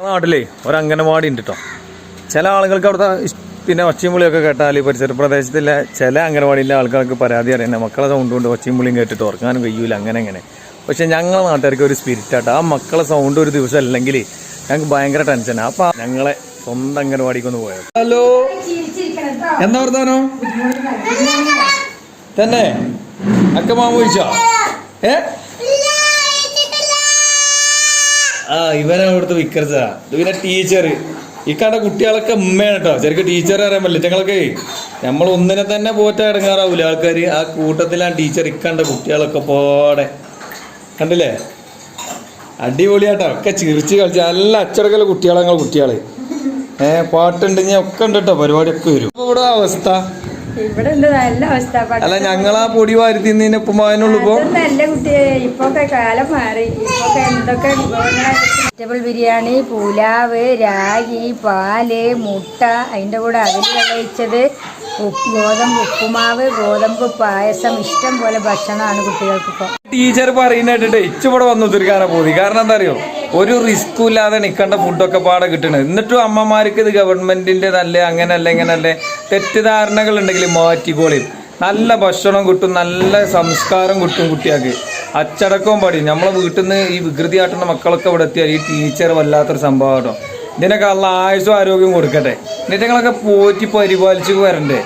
നാട്ടിലേ ഒരു അംഗനവാടി ഉണ്ട് കേട്ടോ ചില ആളുകൾക്ക് അവിടുത്തെ പിന്നെ ഒച്ചയും കേട്ടാൽ ഈ പരിസര പ്രദേശത്തിലെ ചില അംഗനവാടിയിലെ ആൾക്കാർക്ക് പരാതി അറിയാം. മക്കളെ സൗണ്ട് കൊണ്ട് ഒച്ചയും വിളിയും കേട്ടിട്ട് ഉറങ്ങാനും കഴിയൂല അങ്ങനെ അങ്ങനെ. പക്ഷെ ഞങ്ങളെ നാട്ടുകാർക്ക് ഒരു സ്പിരിറ്റ് ആട്ടോ. ആ മക്കളെ സൗണ്ട് ഒരു ദിവസം അല്ലെങ്കിൽ ഞങ്ങൾക്ക് ഭയങ്കര ടെൻഷനാണ് അപ്പൊ ഞങ്ങളെ സ്വന്തം അംഗനവാടിക്ക് ഒന്ന് പോയത് ഹലോ? എന്താ വർത്താനോ? തന്നെ? അക്ക മാമ വിളിച്ചോ ഏ? ആ ഇവനെ അവിടുത്തെ വിക്രസാ. ഇവനെ ടീച്ചർ ഈ കണ്ട കുട്ടികളൊക്കെ ഉമ്മയാണ് കേട്ടോ ശരിക്കും ടീച്ചർ അറിയാൻ പറ്റില്ല. ഞങ്ങളൊക്കെ നമ്മൾ ഒന്നിനെ തന്നെ പോറ്റാ ഇടങ്ങാറാവൂല ആൾക്കാർ ആ കൂട്ടത്തിലാണ് ടീച്ചർ ഇക്കണ്ട കുട്ടികളൊക്കെ പോടെ. കണ്ടില്ലേ? അടിപൊളിയാട്ടോ. ഒക്കെ ചിരിച്ച് കളിച്ച് നല്ല അച്ചടക്കല്ല കുട്ടികളെ. ഞങ്ങൾ കുട്ടികൾ ഏഹ് പാട്ടുണ്ടെങ്കിൽ ഒക്കെ ഉണ്ട് കേട്ടോ പരിപാടിയൊക്കെ വരും. ഇവിടെ അവസ്ഥ? ഇവിടെ നല്ല അവസ്ഥ. അല്ല ഞങ്ങളാ പൊടി വാരി തിന്നതിന് ഉപ്പുമാവിനുള്ളൂ ഇപ്പൊ നല്ല കുട്ടിയെ ഇപ്പൊക്കെ കാലം മാറി. ഇപ്പൊക്കെ എന്തൊക്കെ വെജിറ്റബിൾ ബിരിയാണി പുലാവ് രാഗി പാൽ മുട്ട അതിന്റെ കൂടെ അവിൽ വിളയിച്ചത് ഉപ്പ് ഗോതമ്പ് ഉപ്പുമാവ് ഗോതമ്പ് പായസം ഇഷ്ടം പോലെ ഭക്ഷണമാണ് കുട്ടികൾക്ക് ടീച്ചർ പറയുന്ന കേട്ടിട്ട് ഇച്ചു ഇവിടെ വന്നു തീർക്കാനാ പോയി കാരണം എന്താ അറിയോ? ഒരു റിസ്ക്കും ഇല്ലാതെ നിൽക്കേണ്ട ഫുഡൊക്കെ പാടെ കിട്ടണത്. എന്നിട്ടും അമ്മമാർക്ക് ഇത് ഗവൺമെന്റിന്റെ നല്ല അങ്ങനല്ല ഇങ്ങനല്ലേ തെറ്റിദ്ധാരണകൾ ഉണ്ടെങ്കിൽ മാറ്റിക്കോളി നല്ല ഭക്ഷണം കിട്ടും നല്ല സംസ്കാരം കിട്ടും കുട്ടികൾക്ക്. അച്ചടക്കവും പഠിക്കും നമ്മളെ വീട്ടിൽ നിന്ന് ഈ വികൃതി ആട്ടുന്ന മക്കളൊക്കെ ഇവിടെ എത്തിയാൽ ഈ ടീച്ചർ വല്ലാത്തൊരു സംഭവം കേട്ടോ. ഇതിനൊക്കെ ഉള്ള ആയുസും ആരോഗ്യം കൊടുക്കട്ടെ. എന്നിട്ട് ഞങ്ങളൊക്കെ പോറ്റി പരിപാലിച്ച് വരണ്ടേ.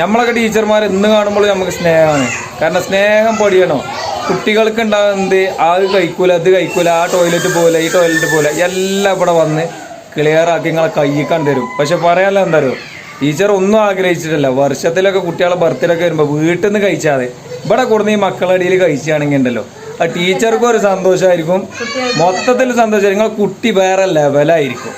നമ്മളൊക്കെ ടീച്ചർമാർ എന്ന് കാണുമ്പോൾ നമുക്ക് സ്നേഹമാണ്. കാരണം സ്നേഹം പൊടിയണോ. കുട്ടികൾക്ക് ഉണ്ടാകുന്നത് അത് കഴിക്കൂല അത് കഴിക്കൂല ആ ടോയ്ലറ്റ് പോലെ ഈ ടോയ്ലറ്റ് പോലെ എല്ലാം ഇവിടെ വന്ന് ക്ലിയർ ആക്കി നിങ്ങളെ കയ്യിൽ കണ്ടുതരും. പക്ഷെ പറയാനല്ല എന്താ ടീച്ചർ ഒന്നും ആഗ്രഹിച്ചിട്ടില്ല. വർഷത്തിലൊക്കെ കുട്ടികളെ ബർത്ത്ഡേ ഒക്കെ വരുമ്പോൾ വീട്ടിൽ നിന്ന് കഴിച്ചാതെ ഇവിടെ കൊടുന്ന് ഈ മക്കളടിയിൽ കഴിച്ചാണെങ്കിൽ ഉണ്ടല്ലോ. ആ ടീച്ചർക്കും ഒരു സന്തോഷമായിരിക്കും. മൊത്തത്തിൽ സന്തോഷമായിരിക്കും നിങ്ങളെ കുട്ടി വേറെ ലെവലായിരിക്കും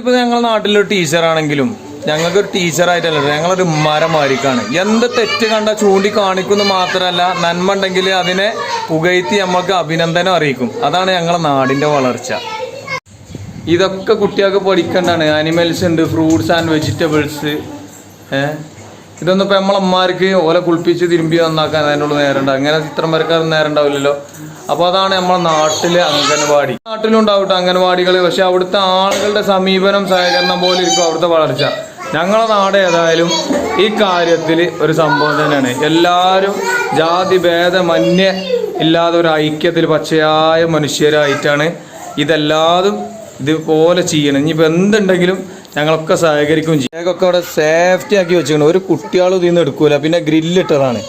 ഇപ്പൊ ഞങ്ങളുടെ നാട്ടിലൊരു ടീച്ചറാണെങ്കിലും ഞങ്ങൾക്കൊരു ടീച്ചറായിട്ടല്ല ഞങ്ങളൊരു മരമാരിക്കാണ് എന്ത് തെറ്റ് കണ്ട ചൂണ്ടിക്കാണിക്കുന്നു മാത്രമല്ല നന്മ ഉണ്ടെങ്കിൽ അതിനെ പുകഴ്ത്തി നമ്മൾക്ക് അഭിനന്ദനം അറിയിക്കും. അതാണ് ഞങ്ങളുടെ നാടിന്റെ വളർച്ച. ഇതൊക്കെ കുട്ടികൾക്ക് പഠിക്കേണ്ടതാണ്. ആനിമൽസ് ഉണ്ട് ഫ്രൂട്ട്സ് ആൻഡ് വെജിറ്റബിൾസ് ഏഹ് ഇതൊന്നും ഇപ്പം നമ്മളമ്മമാർക്ക് ഓല കുളിപ്പിച്ച് തിരുമ്പി നന്നാക്കാൻ അതിനുള്ള നേരം ഉണ്ടാവും. അങ്ങനെ ചിത്രം വരക്കാർ നേരം ഉണ്ടാവില്ലല്ലോ. അപ്പോൾ അതാണ് നമ്മളെ നാട്ടിലെ അംഗനവാടി നാട്ടിലും അംഗൻവാടികൾ പക്ഷെ അവിടുത്തെ ആളുകളുടെ സമീപനം സഹകരണം പോലെ ഇരിക്കും അവിടുത്തെ വളർച്ച. ഞങ്ങളെ നാട് ഏതായാലും ഈ കാര്യത്തിൽ ഒരു സംഭവം തന്നെയാണ്. എല്ലാവരും ജാതി ഭേദമന്യേ ഇല്ലാതെ ഒരു ഐക്യത്തിൽ പച്ചയായ മനുഷ്യരായിട്ടാണ് ഇതെല്ലാതും ഇതുപോലെ ചെയ്യണം ഇനിയിപ്പോൾ എന്തുണ്ടെങ്കിലും ഞങ്ങളൊക്കെ സഹകരിക്കും ചെയ്യൊക്കെ അവിടെ സേഫ്റ്റി ആക്കി വെച്ചിട്ടുണ്ട് ഒരു കുട്ടികളും ഇതിൽ നിന്ന് എടുക്കൂല. പിന്നെ ഗ്രില്ലിട്ടതാണ്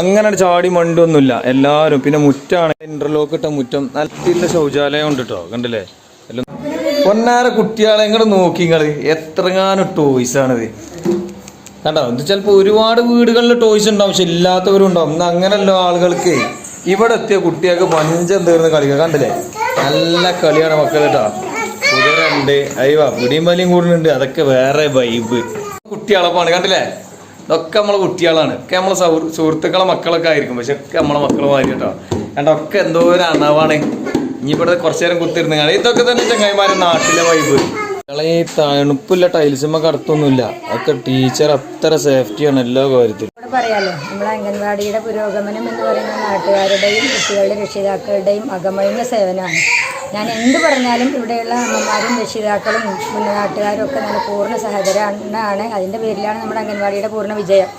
അങ്ങനെ ചാടി മണ്ടൊന്നുമില്ല. എല്ലാവരും. പിന്നെ മുറ്റാണ്. ഇന്റർലോക്ക് ഇട്ട മുറ്റം. നല്ല ശൗചാലയം ഉണ്ട് കേട്ടോ കണ്ടില്ലേ? എല്ലാം പൊന്നാര കുട്ടികളെ ഇങ്ങോട്ട് നോക്കി നിങ്ങൾ. എത്രങ്ങാനും ടോയ്സ് ആണിത്. കണ്ടോ? ഇത് ചിലപ്പോൾ ഒരുപാട് വീടുകളിൽ ടോയ്സ് ഉണ്ടാവും പക്ഷെ ഇല്ലാത്തവരും ഉണ്ടാവും. ഇന്ന് ആളുകൾക്ക്. ഇവിടെ എത്തിയ കുട്ടികൾക്ക് പഞ്ചം തീർന്ന് കളിക്കുക കണ്ടില്ലേ? നല്ല കളിയാണ് മക്കൾ കേട്ടോ കുതിരണ്ട്. അയ്യോ പിടിയും വലിയും കൂടുന്നുണ്ട്. അതൊക്കെ വേറെ വൈബ് കുട്ടികളപ്പാണ് കണ്ടില്ലേ? ഇതൊക്കെ നമ്മളെ കുട്ടികളാണ്. ഒക്കെ നമ്മളെ സുഹൃത്തുക്കളെ മക്കളൊക്കെ ആയിരിക്കും. പക്ഷെ ഒക്കെ നമ്മളെ മക്കളുമായിരിക്കും കേട്ടോ കണ്ടോ? ഒക്കെ എന്തോ ഒരു അണവാണ്. ഇനി ഇവിടെ കുറച്ചു നേരം കുത്തിരുന്ന് ഇതൊക്കെ തന്നെ ചങ്ങായിമാരെ നാട്ടിലെ വൈബ് ഈ തണുപ്പില്ല ടൈൽസുമ്മ കടത്തൊന്നുമില്ല അതൊക്കെ ടീച്ചർ അത്ര സേഫ്റ്റിയാണ് എല്ലാ കാര്യത്തിലും. ഇവിടെ പറയാലോ നമ്മളെ അംഗൻവാടിയുടെ പുരോഗമനം എന്ന് പറയുന്ന നാട്ടുകാരുടെയും കുട്ടികളുടെ രക്ഷിതാക്കളുടെയും അകമഴിഞ്ഞ സേവനമാണ്. ഞാൻ എന്ത് പറഞ്ഞാലും ഇവിടെയുള്ള അമ്മമാരും രക്ഷിതാക്കളും നാട്ടുകാരും ഒക്കെ നല്ല പൂർണ സഹകരണമാണ്. അതിന്റെ പേരിലാണ് നമ്മുടെ അംഗൻവാടിയുടെ പൂർണ വിജയം.